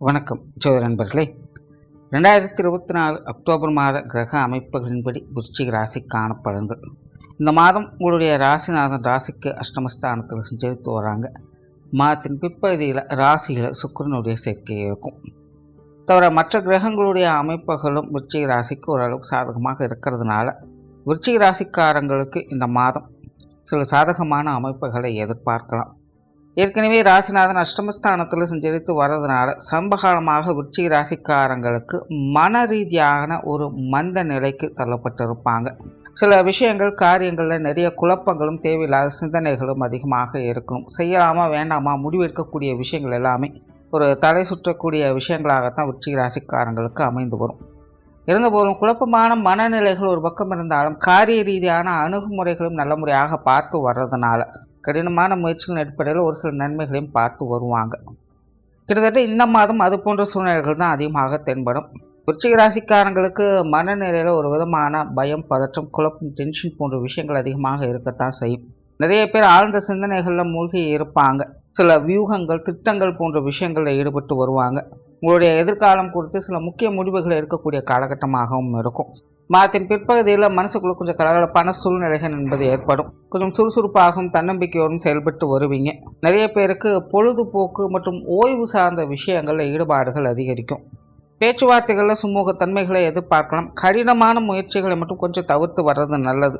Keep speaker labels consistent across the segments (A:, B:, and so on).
A: வணக்கம் ஜோதி நண்பர்களே. ரெண்டாயிரத்தி இருபத்தி நாலு அக்டோபர் மாத கிரக அமைப்புகளின்படி விருச்சிக ராசிக்கான பலன்கள். இந்த மாதம் உங்களுடைய ராசிநாதன் ராசிக்கு அஷ்டமஸ்தானத்தில் சஞ்சரித்து வராங்க. மாதத்தின் பிற்பகுதியில் ராசியில் சுக்கரனுடைய சேர்க்கை இருக்கும். தவிர மற்ற கிரகங்களுடைய அமைப்புகளும் விருச்சிக ராசிக்கு ஓரளவுக்கு சாதகமாக இருக்கிறதுனால விருச்சிக ராசிக்காரங்களுக்கு இந்த மாதம் சில சாதகமான அமைப்புகளை எதிர்பார்க்கலாம். ஏற்கனவே ராசிநாதன் அஷ்டமஸ்தானத்தில் சஞ்சரித்து வர்றதுனால சம்பகாலமாக விருச்சிக ராசிக்காரங்களுக்கு மன ரீதியான ஒரு மந்த நிலைக்கு தள்ளப்பட்டிருப்பாங்க. சில விஷயங்கள் காரியங்களில் நிறைய குழப்பங்களும் தேவையில்லாத சிந்தனைகளும் அதிகமாக இருக்கணும். செய்யலாமா வேண்டாமா முடிவெடுக்கக்கூடிய விஷயங்கள் எல்லாமே ஒரு தலை சுற்றக்கூடிய விஷயங்களாகத்தான் விருச்சிக ராசிக்காரங்களுக்கு அமைந்து வரும். இருந்தபோதும் குழப்பமான மனநிலைகள் ஒரு பக்கம் இருந்தாலும் காரிய ரீதியான அணுகுமுறைகளும் நல்ல முறையாக பார்த்து வர்றதுனால கடினமான முயற்சிகளின் அடிப்படையில் ஒரு சில நன்மைகளையும் பார்த்து வருவாங்க. கிட்டத்தட்ட இந்த மாதம் அது போன்ற சூழ்நிலைகள் தான் அதிகமாக தென்படும். விருச்சிக ராசிக்காரங்களுக்கு மனநிலையில் ஒரு விதமான பயம் பதற்றம் குழப்பம் டென்ஷன் போன்ற விஷயங்கள் அதிகமாக இருக்கத்தான் செய்யும். நிறைய பேர் ஆழ்ந்த சிந்தனைகளில் மூழ்கி இருப்பாங்க. சில வியூகங்கள் திட்டங்கள் போன்ற விஷயங்களில் ஈடுபட்டு வருவாங்க. உங்களுடைய எதிர்காலம் குறித்து சில முக்கிய முடிவுகள் எடுக்கக்கூடிய காலகட்டமாகவும் இருக்கும். மாதத்தின் பிற்பகுதியில் மனசுக்குள்ளே கொஞ்சம் கலகலப்பான சூழ்நிலைகள் என்பது ஏற்படும். கொஞ்சம் சுறுசுறுப்பாகவும் தன்னம்பிக்கையோடும் செயல்பட்டு வருவீங்க. நிறைய பேருக்கு பொழுதுபோக்கு மற்றும் ஓய்வு சார்ந்த விஷயங்களில் ஈடுபாடுகள் அதிகரிக்கும். பேச்சுவார்த்தைகளில் சுமூகத்தன்மைகளை எதிர்பார்க்கலாம். கடினமான முயற்சிகளை மட்டும் கொஞ்சம் தவிர்த்து வர்றது நல்லது.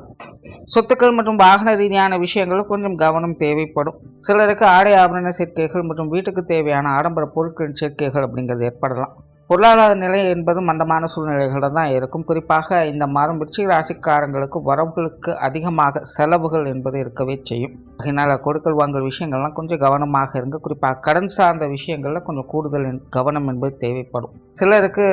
A: சொத்துக்கள் மற்றும் வாகன ரீதியான விஷயங்களில் கொஞ்சம் கவனம் தேவைப்படும். சிலருக்கு ஆடை ஆபரண சேர்க்கைகள் மற்றும் வீட்டுக்கு தேவையான ஆடம்பர பொருட்களின் சேர்க்கைகள் அப்படிங்கிறது ஏற்படலாம். பொருளாதார நிலை என்பது மந்தமான சூழ்நிலைகளில் தான் இருக்கும். குறிப்பாக இந்த மாதம் விருச்சிக ராசிக்காரங்களுக்கு வரவுகளுக்கு அதிகமாக செலவுகள் என்பது இருக்கவே செய்யும். அதனால் கொடுக்கல் வாங்கல் விஷயங்கள்லாம் கொஞ்சம் கவனமாக இருங்க குறிப்பாக கடன் சார்ந்த விஷயங்களில் கொஞ்சம் கூடுதல் கவனம் என்பது தேவைப்படும். சிலருக்கு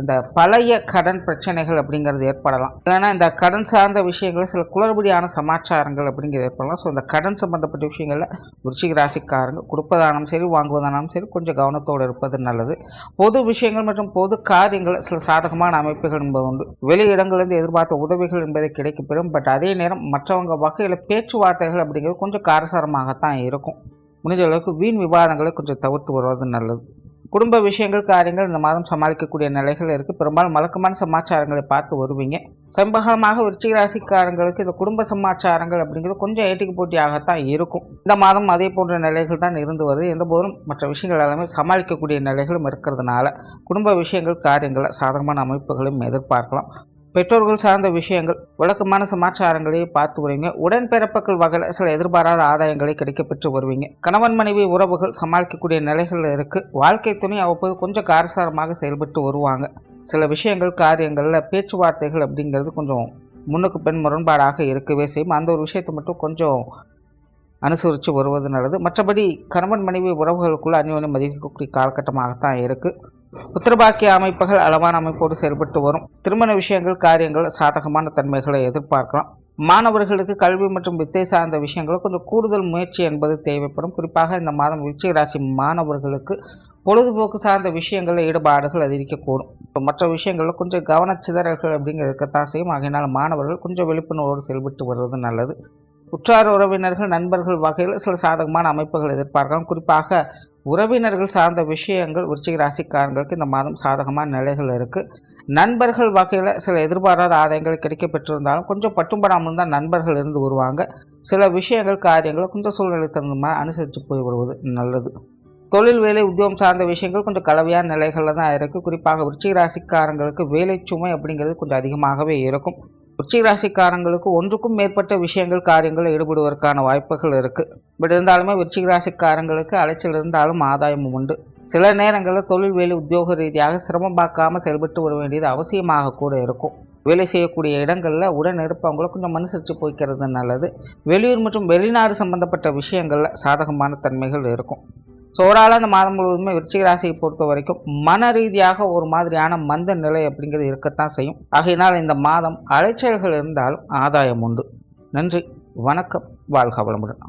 A: இந்த பழைய கடன் பிரச்சனைகள் அப்படிங்கிறது ஏற்படலாம். இல்லைன்னா இந்த கடன் சார்ந்த விஷயங்களில் சில குளறுபடியான சமாச்சாரங்கள் அப்படிங்கிறது ஏற்படலாம். ஸோ இந்த கடன் சம்பந்தப்பட்ட விஷயங்களில் விருச்சிக ராசிக்காரங்க கொடுப்பதானாலும் சரி வாங்குவதானாலும் சரி கொஞ்சம் கவனத்தோடு இருப்பது நல்லது. பொது விஷயங்கள் மற்றும் பொது காரியங்கள் சில சாதகமான அமைப்புகள் என்பது உண்டு. வெளி இடங்களிலிருந்து எதிர்பார்த்த உதவிகள் என்பதை கிடைக்கப்பெறும். பட் அதே நேரம் மற்றவங்க வகையில் பேச்சுவார்த்தைகள் அப்படிங்கிறது கொஞ்சம் கொஞ்சம் காரசாரமாகத்தான் இருக்கும். முடிஞ்ச அளவுக்கு வீண் விவாதங்களை கொஞ்சம் தவிர்த்து வருவது நல்லது. குடும்ப விஷயங்கள் காரியங்கள் இந்த மாதம் சமாளிக்கக்கூடிய நிலைகள் இருக்குது பெரும்பாலும் வழக்கமான சமாச்சாரங்களை பார்த்து வருவீங்க. சம்பகமாக விருச்சிக ராசிக்காரங்களுக்கு இந்த குடும்ப சமாச்சாரங்கள் அப்படிங்கிறது கொஞ்சம் ஏட்டிக்கு போட்டியாகத்தான் இருக்கும். இந்த மாதம் அதே போன்ற நிலைகள் தான் இருந்து வருது. எந்த போதும் மற்ற விஷயங்கள் எல்லாமே சமாளிக்கக்கூடிய நிலைகளும் இருக்கிறதுனால குடும்ப விஷயங்கள் காரியங்களை சாதகமான அமைப்புகளையும் எதிர்பார்க்கலாம். பெற்றோர்கள் சார்ந்த விஷயங்கள் வழக்கமான சமாச்சாரங்களையே பார்த்து வருவீங்க உடன்பிறப்புகள் வகையில் சில எதிர்பாராத ஆதாயங்களை கிடைக்கப்பெற்று வருவீங்க. கணவன் மனைவி உறவுகள் சமாளிக்கக்கூடிய நிலைகள் இருக்கு. வாழ்க்கை துணை அவ்வப்போது கொஞ்சம் காரசாரமாக செயல்பட்டு வருவாங்க. சில விஷயங்கள் காரியங்களில் பேச்சுவார்த்தைகள் அப்படிங்கிறது கொஞ்சம் முன்னுக்கு பெண் முரண்பாடாக இருக்கவே செய்யும். அந்த ஒரு விஷயத்தை மட்டும் கொஞ்சம் அனுசரித்து வருவது நல்லது. மற்றபடி கணவன் மனைவி உறவுகளுக்குள்ள அந்யோன்யம் மதிக்கக்கூடிய காலகட்டமாகத்தான் இருக்குது உத்தரபாக்கிய அமைப்புகள் அளவான அமைப்போடு செயல்பட்டு வரும். திருமண விஷயங்கள் காரியங்கள் சாதகமான தன்மைகளை எதிர்பார்க்கலாம். மாணவர்களுக்கு கல்வி மற்றும் வித்தை சார்ந்த விஷயங்கள் கொஞ்சம் கூடுதல் முயற்சி என்பது தேவைப்படும். குறிப்பாக இந்த மாதம் விருச்சிக ராசி மாணவர்களுக்கு பொழுதுபோக்கு சார்ந்த விஷயங்களில் ஈடுபாடுகள் அதிகரிக்கக்கூடும். இப்போ மற்ற விஷயங்களில் கொஞ்சம் கவனச்சிதறல்கள் அப்படிங்கிறதுக்கு தான் செய்யும். ஆகையினால் மாணவர்கள் கொஞ்சம் விழிப்புணர்வோடு செயல்பட்டு வருவது நல்லது. உற்றார் உறவினர்கள் நண்பர்கள் வகையில் சில சாதகமான அமைப்புகள் எதிர்பார்க்கலாம். குறிப்பாக உறவினர்கள் சார்ந்த விஷயங்கள் விருச்சிக ராசிக்காரங்களுக்கு இந்த மாதம் சாதகமான நிலைகள் இருக்குது நண்பர்கள் வகையில் சில எதிர்பாராத ஆதாயங்கள் கிடைக்க பெற்றிருந்தாலும் கொஞ்சம் பட்டும்படாமல் தான் நண்பர்கள் இருந்து வருவாங்க. சில விஷயங்கள் காரியங்கள் கொஞ்சம் சூழ்நிலை தகுந்த மாதிரி அனுசரித்து போய் வருவது நல்லது. தொழில் வேலை உத்தியோகம் சார்ந்த விஷயங்கள் கொஞ்சம் கலவையான நிலைகளில் தான் இருக்குது குறிப்பாக விருச்சிக ராசிக்காரங்களுக்கு வேலை சுமை அப்படிங்கிறது கொஞ்சம் அதிகமாகவே இருக்கும். விச்சிகராசிக்காரங்களுக்கு ஒன்றுக்கும் மேற்பட்ட விஷயங்கள் காரியங்களில் ஈடுபடுவதற்கான வாய்ப்புகள் இருக்குது பட் இருந்தாலுமே விச்சிகராசிக்காரங்களுக்கு அலைச்சல் இருந்தாலும் ஆதாயமும் உண்டு. சில நேரங்களில் தொழில் வேலை உத்தியோக ரீதியாக சிரமம் பார்க்காமல் செயல்பட்டு வர வேண்டியது அவசியமாக கூட இருக்கும். வேலை செய்யக்கூடிய இடங்களில் உடன் இருப்பவங்கள கொஞ்சம் மனுசரித்து போய்க்கிறது நல்லது. வெளியூர் மற்றும் வெளிநாடு சம்பந்தப்பட்ட விஷயங்களில் சாதகமான தன்மைகள் இருக்கும். ஸோ ஓவராலாக அந்த மாதம் முழுவதுமே விருச்சிக ராசியை பொறுத்த வரைக்கும் மன ரீதியாக ஒரு மாதிரியான மந்த நிலை அப்படிங்கிறது இருக்கத்தான் செய்யும். ஆகையினால் இந்த மாதம் அலைச்சல்கள் இருந்தாலும் ஆதாயம் உண்டு. நன்றி வணக்கம் வாழ்க வளமுடன்.